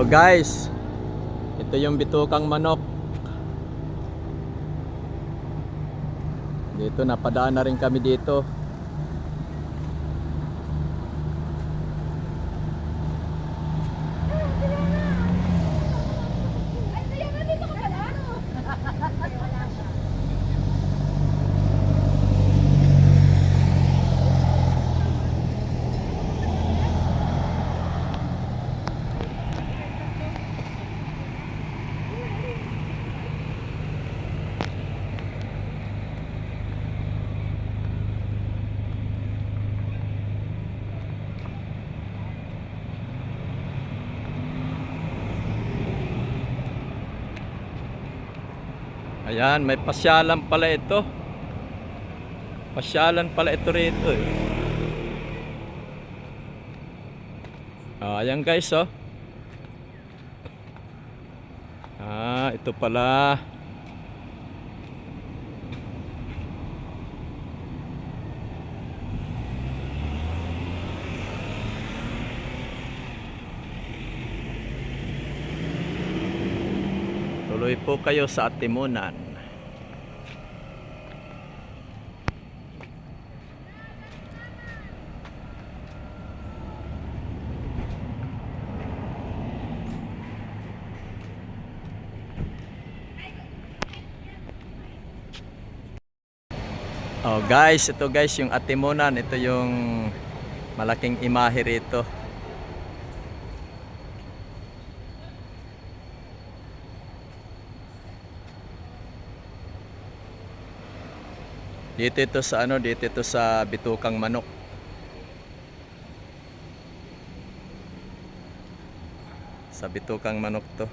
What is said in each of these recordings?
Oh guys, ito yung bitukang manok. Dito napadaan na rin kami dito. Ayan, may pasyalan pala ito. Pasyalan pala ito rito eh. Ah, ayan guys oh. Ah, ito pala. Tuloy po kayo sa Atimunan. Oh guys, ito guys yung Atimunan, ito yung malaking imahe rito. Dito ito sa ano, dito ito sa Bitukang Manok. Sa Bitukang Manok to.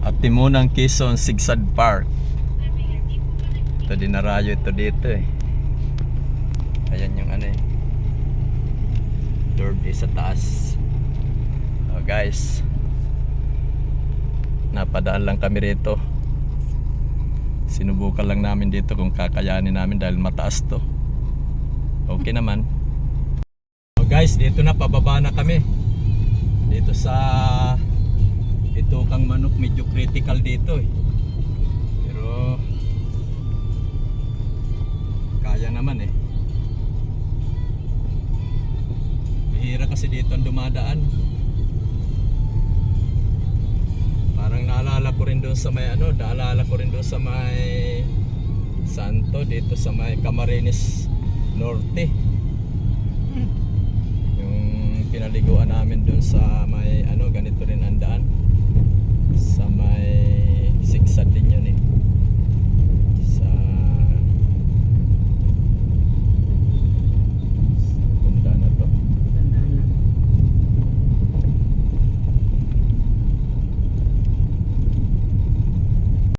At Timunang Quezon Sigsad Park. Ito dinarayo ito dito eh. Ayan yung ano eh. Door is sa taas. Oh guys. Napadaan lang kami rito. Sinubukan lang namin dito kung kakayanin namin dahil mataas to. Okay naman. Oh guys, dito na pababa na kami. Dito sa ito kang manok medyo critical dito eh. Kaya naman eh. Bihira kasi dito ang dumadaan. Parang naalala ko rin doon sa may ano, naalala ko rin doon sa may Santo dito sa may Camarines Norte. Yung pinaliguan namin doon sa may ano, ganito rin ang daan.